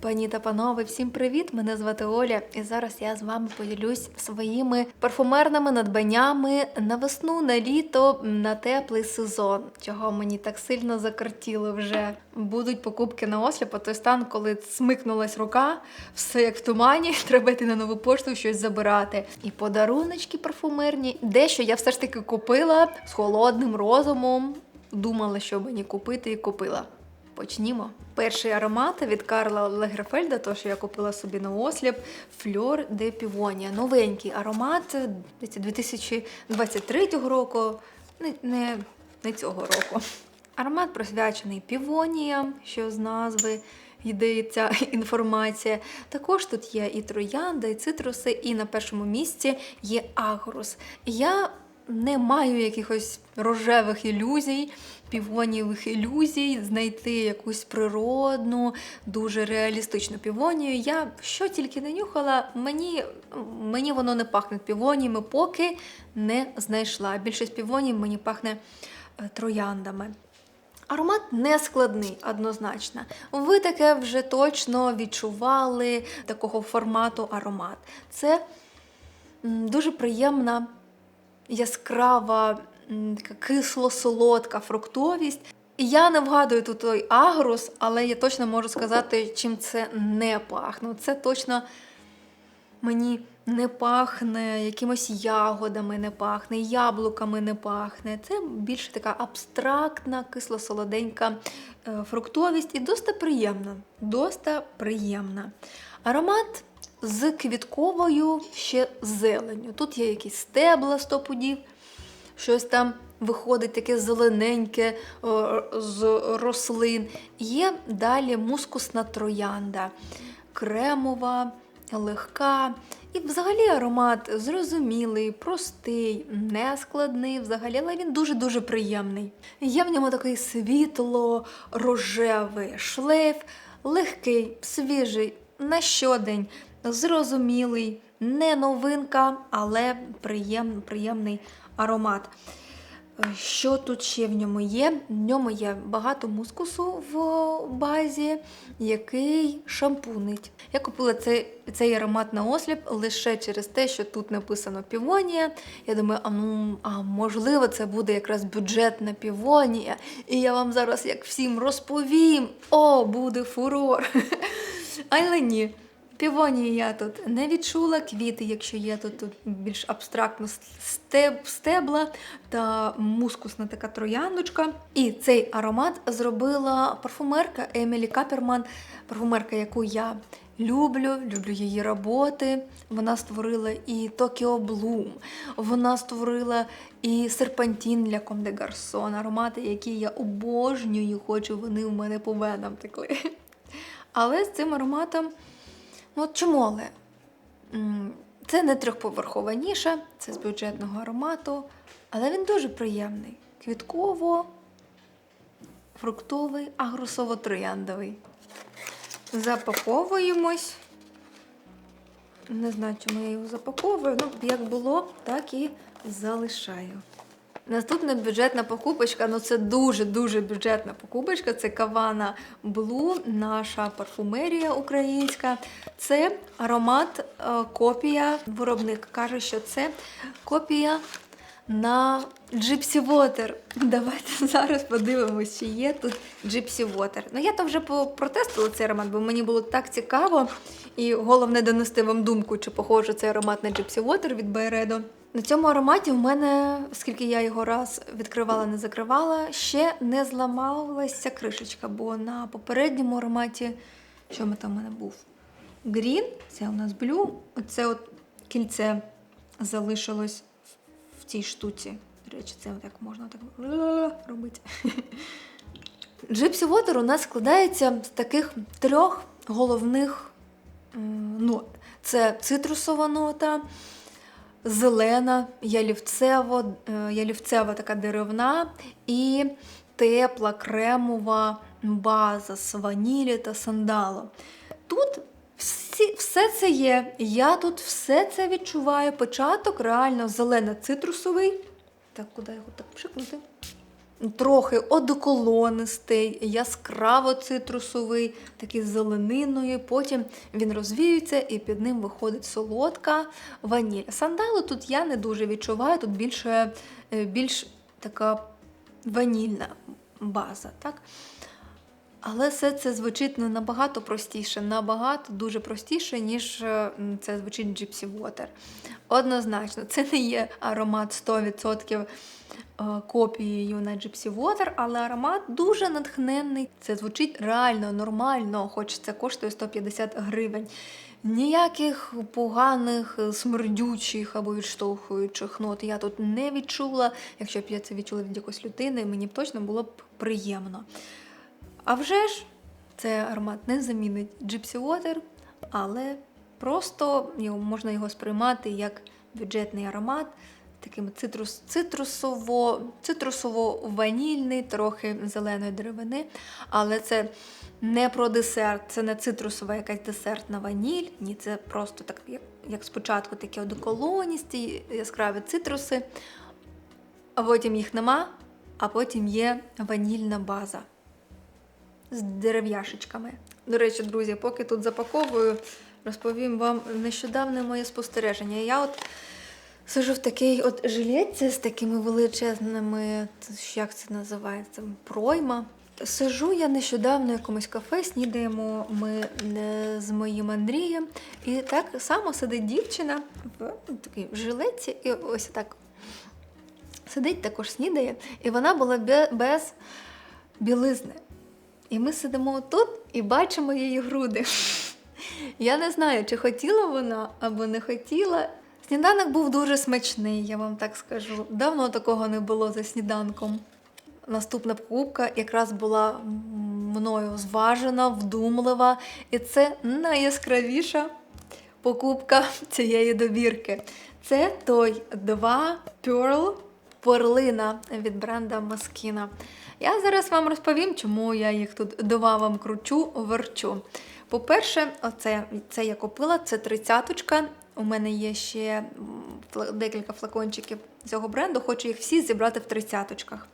Пані та панове, всім привіт! Мене звати Оля, і зараз я з вами поділюсь своїми парфумерними надбаннями на весну, на літо, на теплий сезон, чого мені так сильно закартіло вже. Будуть покупки на осліп, а той стан, коли смикнулась рука, все як в тумані, треба йти на нову пошту щось забирати. І подаруночки парфумерні. Дещо я все ж таки купила з холодним розумом. Думала, що мені купити, і купила. Почнімо. Перший аромат від Карла Лагерфельда, то що я купила собі на осліп, Фльор де Півонія. Новенький аромат 2023 року, не, не, не цього року. Аромат присвячений півоніям, що з назви йде ця інформація. Також тут є і троянда, і цитруси, і на першому місці є агрус. Я не маю якихось рожевих ілюзій, півонієвих ілюзій, знайти якусь природну, дуже реалістичну півонію. Я що тільки не нюхала, мені, мені воно не пахне півоніями, поки не знайшла. Більшість півоній мені пахне е, трояндами. Аромат не складний, однозначно. Ви таке вже точно відчували такого формату аромат. Це дуже приємна, яскрава, така кисло-солодка фруктовість. Я не вгадую тут той агрус, але я точно можу сказати, чим це не пахне. Це точно мені не пахне якимось ягодами, не пахне, яблуками не пахне. Це більше така абстрактна, кисло-солоденька е, фруктовість і досить приємна. Доста приємна. Аромат з квітковою ще зеленню. Тут є якісь стебла стопудів, щось там виходить таке зелененьке з рослин. Є далі мускусна троянда, кремова, легка. І взагалі аромат зрозумілий, простий, нескладний взагалі, але він дуже-дуже приємний. Є в ньому такий світло-рожевий шлейф, легкий, свіжий, на щодень, зрозумілий, не новинка, але приєм, приємний аромат. Що тут ще в ньому є? В ньому є багато мускусу в базі, який шампунить. Я купила цей, цей аромат на осліп лише через те, що тут написано півонія. Я думаю, а, ну, а можливо, це буде якраз бюджетна півонія. І я вам зараз як всім розповім: о, буде фурор! Але ні. Півонії я тут не відчула квіти, якщо є тут, тут більш абстрактно стеб, стебла та мускусна така трояндочка. І цей аромат зробила парфумерка Емілі Каперман, парфумерка, яку я люблю, люблю її роботи. Вона створила і Tokyo Bloom, вона створила і серпантін для des Garçons, аромати, які я обожнюю, хочу вони в мене по венам текли. Але з цим ароматом. Ну, от чому але? Це не трьохповерхова ніша, це з бюджетного аромату, але він дуже приємний. Квітково, фруктовий, агрусово-трояндовий. Запаковуємось. Не знаю, чому я його запаковую. Ну, як було, так і залишаю. Наступна бюджетна покупочка, ну це дуже-дуже бюджетна покупочка. Це Кавана Блу, наша парфумерія українська. Це аромат, е, копія. Виробник каже, що це копія на Gypsy Water. Давайте зараз подивимось, чи є тут Gypsy Water. Ну, я то вже протестила цей аромат, бо мені було так цікаво. І головне донести вам думку, чи похожий цей аромат на Gypsy Water від Байредо. На цьому ароматі в мене, оскільки я його раз відкривала, не закривала, ще не зламалася кришечка, бо на попередньому ароматі, що ми там у мене був? Грін, це у нас блю, оце от кільце залишилось в цій штуці. До речі, це так можна так робити. Gypsy Water у нас складається з таких трьох головних нот. Це цитрусова нота, зелена, ялівцево, е, ялівцева така деревна і тепла кремова база з ванілі та сандалу. Тут всі, все це є. Я тут все це відчуваю. Початок реально зелено-цитрусовий. Так, куди його так пшикнути? Трохи одеколонистий, яскраво цитрусовий, такий з зелениною. Потім він розвіюється і під ним виходить солодка ваніль. Сандалу тут я не дуже відчуваю, тут більше, е, більш така ванільна база. так? Але все це звучить ну, набагато простіше, набагато дуже простіше, ніж е, це звучить Gypsy Water. Однозначно, це не є аромат 100% е, копією на Gypsy Water, але аромат дуже натхненний. Це звучить реально, нормально, хоч це коштує 150 гривень. Ніяких поганих, е, смердючих або відштовхуючих нот я тут не відчула. Якщо б я це відчула від якоїсь людини, мені б точно було б приємно. А вже ж, це аромат не замінить Gypsy Water, але просто можна його сприймати як бюджетний аромат, таким цитрус, цитрусово, цитрусово-ванільний, трохи зеленої деревини. Але це не про десерт, це не цитрусова якась десертна ваніль. Ні, це просто так, як, як спочатку такі одеколоністі, яскраві цитруси, а потім їх нема, а потім є ванільна база з дерев'яшечками. До речі, друзі, поки тут запаковую, розповім вам нещодавне моє спостереження. Я от сижу в такій от жилетці з такими величезними, як це називається, пройма. Сижу я нещодавно в якомусь кафе, снідаємо ми е, з моїм Андрієм. І так само сидить дівчина в такій жилетці, і ось так сидить, також снідає. І вона була без білизни. І ми сидимо тут і бачимо її груди. Я не знаю, чи хотіла вона або не хотіла. Сніданок був дуже смачний, я вам так скажу. Давно такого не було за сніданком. Наступна покупка якраз була мною зважена, вдумлива, і це найяскравіша покупка цієї добірки. Це той 2 Pearl перлина від бренда Маскіна. Я зараз вам розповім, чому я їх тут два вам кручу, верчу. По-перше, оце це я купила, це тридцяточка. У мене є ще декілька флакончиків цього бренду, хочу їх всі зібрати в тридцяточках.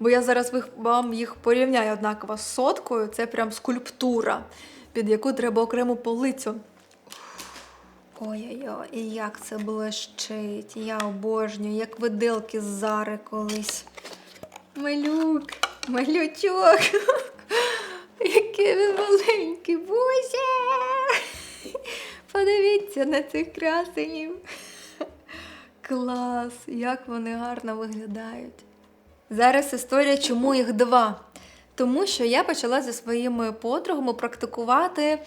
Бо я зараз вам їх порівняю однаково з соткою. Це прям скульптура, під яку треба окрему полицю. Ой-ой-ой, і як це блищить. Я обожнюю, як виделки з зари колись. Малюк, малючок. Подивіться на цих красенів. Клас, як вони гарно виглядають. Зараз історія, чому їх два. Тому що я почала зі своїми подругами практикувати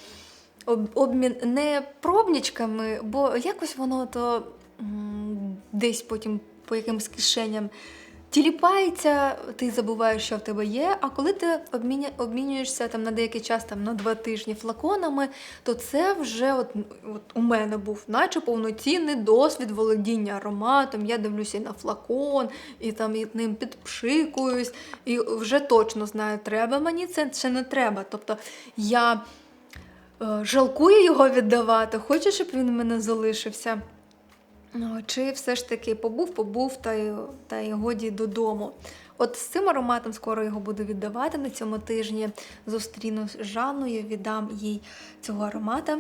обмін не пробничками, бо якось воно то десь потім по якимсь кишеням тіліпається, ти забуваєш, що в тебе є. А коли ти обміня, обмінюєшся там на деякий час, там на два тижні флаконами, то це вже от, от у мене був, наче повноцінний досвід володіння ароматом. Я дивлюся і на флакон, і там і ним підпшикуюсь, і вже точно знаю, треба мені це чи не треба. Тобто я е, жалкую його віддавати, хочу, щоб він в мене залишився. Ну, Чи все ж таки побув, побув та й, та й годі додому. От з цим ароматом скоро його буду віддавати на цьому тижні. Зустрінусь з Жанною, віддам їй цього аромата.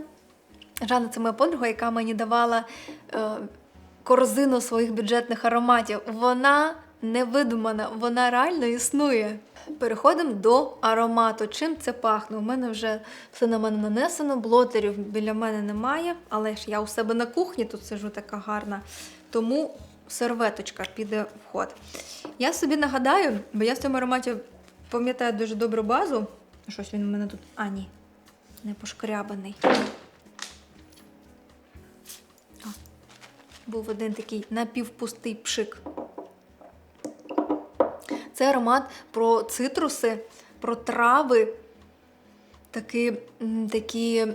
Жанна це моя подруга, яка мені давала е, корзину своїх бюджетних ароматів. Вона не видумана, вона реально існує. Переходимо до аромату. Чим це пахне? У мене вже все на мене нанесено, блотерів біля мене немає, але ж я у себе на кухні тут сижу така гарна. Тому серветочка піде в ход. Я собі нагадаю, бо я в цьому ароматі пам'ятаю дуже добру базу. Щось він у мене тут. А, ні, не пошкрябаний. О, був один такий напівпустий пшик. Це аромат про цитруси, про трави, такі, такі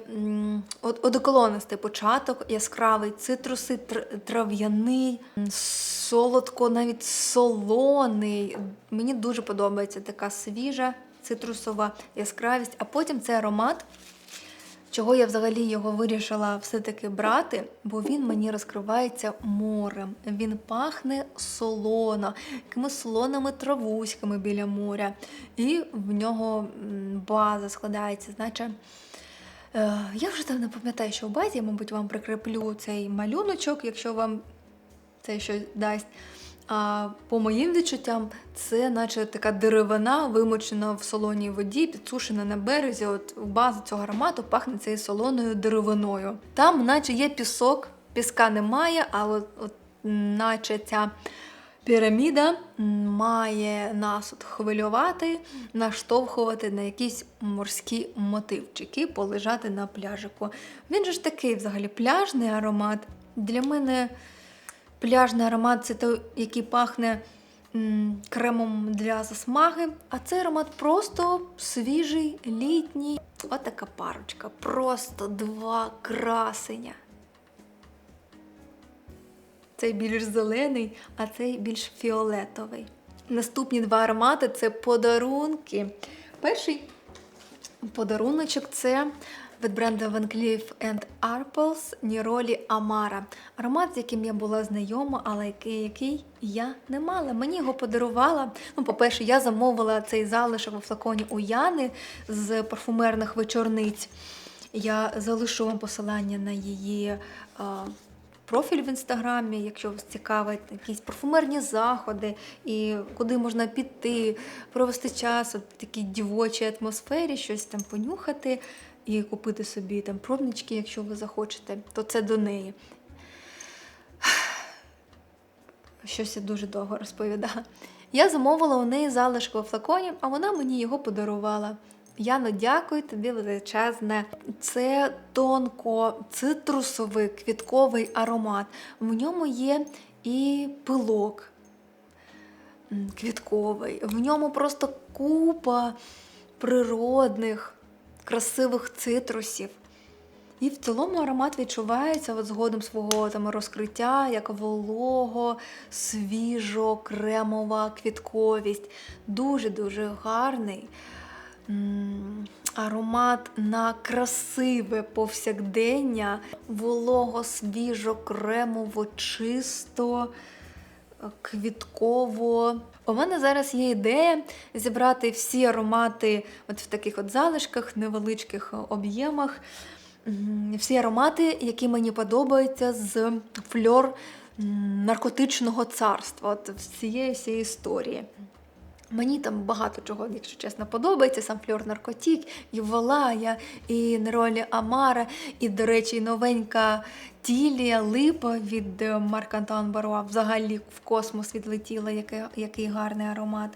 одеколонистий початок, яскравий цитруси, трав'яний, солодко, навіть солоний. Мені дуже подобається така свіжа цитрусова яскравість. А потім цей аромат Чого я взагалі його вирішила все-таки брати, бо він мені розкривається морем. Він пахне солоно, якимись солоними травуськами біля моря. І в нього база складається, значить. Е, Я вже там не пам'ятаю, що в базі, я, мабуть, вам прикріплю цей малюночок, якщо вам це щось дасть. А по моїм відчуттям, це наче така деревина, вимочена в солоній воді, підсушена на березі. От база цього аромату пахне цією солоною деревиною. Там, наче є пісок, піска немає, а от, от наче ця піраміда має нас от хвилювати, наштовхувати на якісь морські мотивчики, полежати на пляжику. Він же ж такий взагалі пляжний аромат. Для мене пляжний аромат це той, який пахне м, кремом для засмаги, а цей аромат просто свіжий, літній. От така парочка. Просто два красення. Цей більш зелений, а цей більш фіолетовий. Наступні два аромати це подарунки. Перший подаруночок це від бренду Van Cleef Arpels Niroli Amara. Аромат, з яким я була знайома, але який, який я не мала. Мені його подарувала. Ну, по-перше, я замовила цей залишок у флаконі у Яни з парфумерних вечорниць. Я залишу вам посилання на її. Профіль в інстаграмі, якщо вас цікавить якісь парфумерні заходи, і куди можна піти, провести час у такій дівочій атмосфері, щось там понюхати і купити собі там пробнички, якщо ви захочете, то це до неї. Щось я дуже довго розповідала. Я замовила у неї залишку у флаконі, а вона мені його подарувала. Яно, дякую тобі величезне. Це тонко цитрусовий квітковий аромат. В ньому є і пилок квітковий. В ньому просто купа природних, красивих цитрусів. І в цілому аромат відчувається от згодом свого там, розкриття, як волого, свіжо, кремова квітковість. Дуже-дуже гарний. Аромат на красиве повсякдення, волого, свіжо, кремово, чисто, квітково. У мене зараз є ідея зібрати всі аромати от в таких от залишках, невеличких об'ємах. Всі аромати, які мені подобаються з фльор наркотичного царства, от всієї всієї історії. Мені там багато чого, якщо чесно, подобається. Сам фльор наркотік, і Валая, і Неролі Амара, і, до речі, новенька Тілія Липа від е, Марк Антуан Баруа взагалі в космос відлетіла, який, який гарний аромат.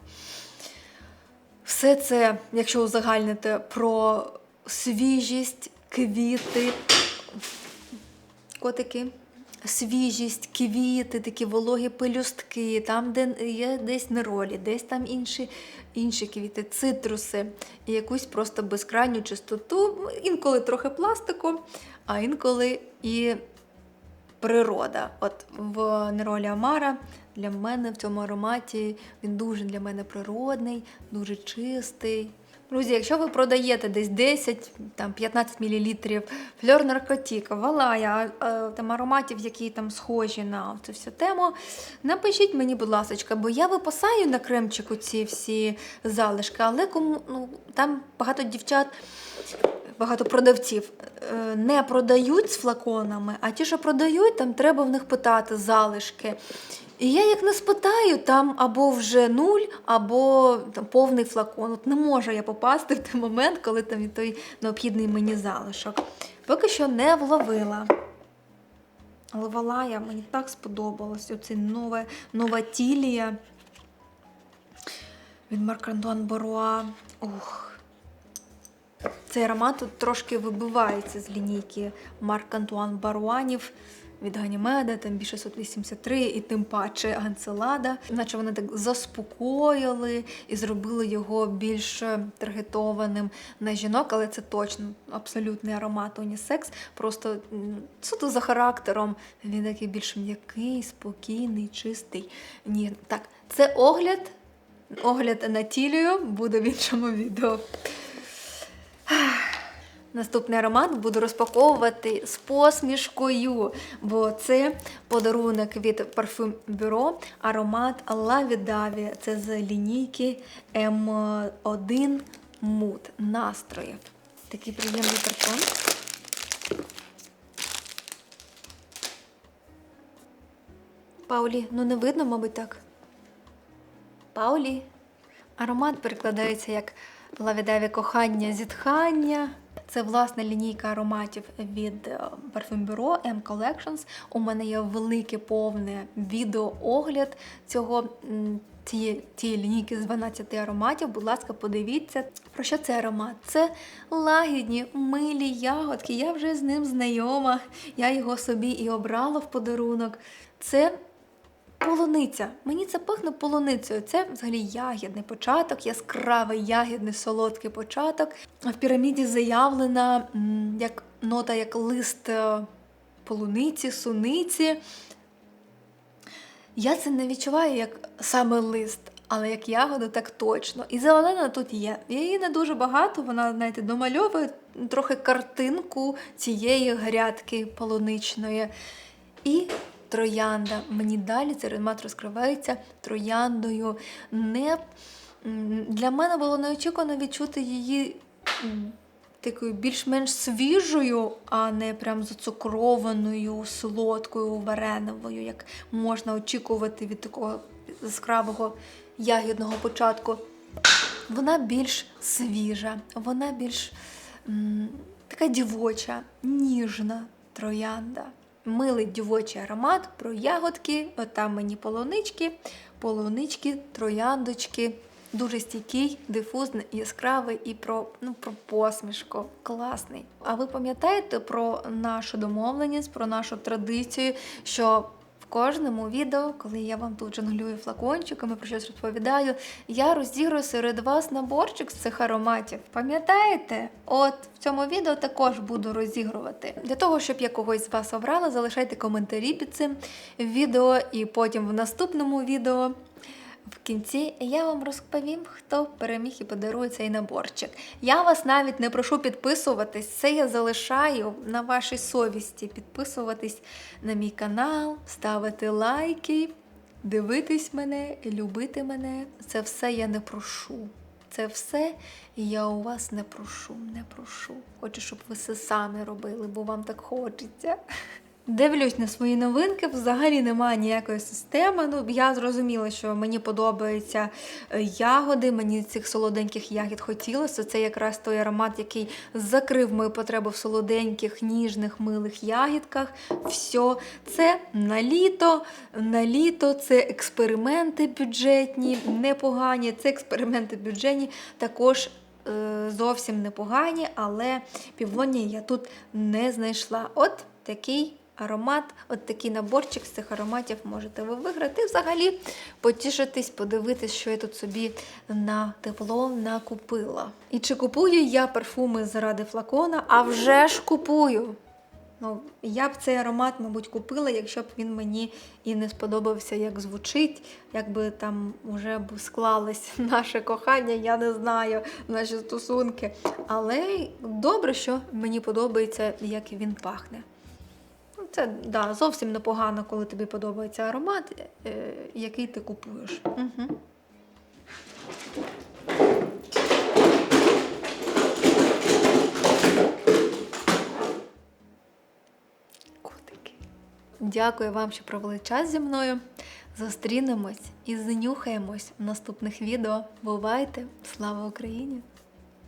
Все це, якщо узагальнити, про свіжість, квіти, котики. Свіжість, квіти, такі вологі пелюстки, там, де є десь неролі, десь там інші, інші квіти, цитруси, і якусь просто безкрайню чистоту, інколи трохи пластику, а інколи і природа. От в неролі Амара для мене в цьому ароматі він дуже для мене природний, дуже чистий. Друзі, якщо ви продаєте десь 10, там 15 мл фльор наркотіка, валая, там ароматів, які там схожі на цю всю тему, напишіть мені, будь ласка, бо я випасаю на кремчику ці всі залишки, але кому ну, там багато дівчат. Багато продавців е, не продають з флаконами, а ті, що продають, там треба в них питати залишки. І я як не спитаю, там або вже нуль, або там, повний флакон. От не можу я попасти в той момент, коли там і той необхідний мені залишок. Поки що не вловила. Але Валая мені так сподобалось. Оце нове, нова тілія від Марк Антуан Боруа. Ух. Цей аромат тут трошки вибивається з лінійки Марк Антуан Баруанів від Ганімеда, там більше 683, і тим паче Ганцелада. Наче вони так заспокоїли і зробили його більш таргетованим на жінок, але це точно абсолютний аромат унісекс. Просто суто за характером він такий більш м'який, спокійний, чистий. Ні, так, це огляд. Огляд на тілію буде в іншому відео. Наступний аромат буду розпаковувати з посмішкою, бо це подарунок від Parfum Bureau аромат Лаві Даві. Це з лінійки М1 Mood настроїв. Такий приємний картон. Паулі, ну не видно, мабуть, так. Паулі. Аромат перекладається як лавідаві кохання, зітхання. Це власна лінійка ароматів від е, Bureau M Collections. У мене є велике повне відеоогляд цього цієї, цієї лінійки з 12 ароматів. Будь ласка, подивіться, про що це аромат. Це лагідні, милі ягодки. Я вже з ним знайома. Я його собі і обрала в подарунок. Це Полуниця. Мені це пахне полуницею. Це взагалі ягідний початок, яскравий ягідний солодкий початок. В піраміді заявлена як нота, як лист е, полуниці, суниці. Я це не відчуваю як саме лист, але як ягоду, так точно. І зелена тут є. Її не дуже багато, вона, знаєте, домальовує трохи картинку цієї грядки полуничної. І троянда. Мені далі цей аромат розкривається трояндою. Не... Для мене було неочікувано відчути її такою більш-менш свіжою, а не прям зацукрованою, солодкою, вареновою, як можна очікувати від такого яскравого ягідного початку. Вона більш свіжа, вона більш м, така дівоча, ніжна троянда. Милий дівочий аромат про ягодки, отам мені полунички, полунички, трояндочки. Дуже стійкий, дифузний, яскравий і про, ну, про посмішку. Класний. А ви пам'ятаєте про нашу домовленість, про нашу традицію, що кожному відео, коли я вам тут жонглюю флакончиками, про щось розповідаю, я розіграю серед вас наборчик з цих ароматів. Пам'ятаєте? От в цьому відео також буду розігрувати. Для того, щоб я когось з вас обрала, залишайте коментарі під цим відео, і потім в наступному відео. В кінці я вам розповім, хто переміг і подарує цей наборчик. Я вас навіть не прошу підписуватись, це я залишаю на вашій совісті. Підписуватись на мій канал, ставити лайки, дивитись мене, любити мене. Це все я не прошу. Це все я у вас не прошу, не прошу. Хочу, щоб ви все самі робили, бо вам так хочеться. Дивлюсь на свої новинки, взагалі немає ніякої системи. Ну, я зрозуміла, що мені подобаються е, ягоди, мені цих солоденьких ягід хотілося. Це якраз той аромат, який закрив мою потребу в солоденьких, ніжних, милих ягідках. Все, це на літо, на літо, це експерименти бюджетні, непогані. Це експерименти бюджетні також. е, Зовсім непогані, але півонія я тут не знайшла. От такий аромат, от такий наборчик з цих ароматів можете ви виграти. Взагалі потішитись, подивитись, що я тут собі на тепло накупила. І чи купую я парфуми заради флакона? А вже ж купую. Ну, я б цей аромат, мабуть, купила, якщо б він мені і не сподобався, як звучить, якби там вже б склалось наше кохання, я не знаю, наші стосунки. Але добре, що мені подобається, як він пахне. Це да, зовсім непогано, коли тобі подобається аромат, е, який ти купуєш. Угу. Котики. Дякую вам, що провели час зі мною. Зустрінемось і знюхаємось в наступних відео. Бувайте! Слава Україні!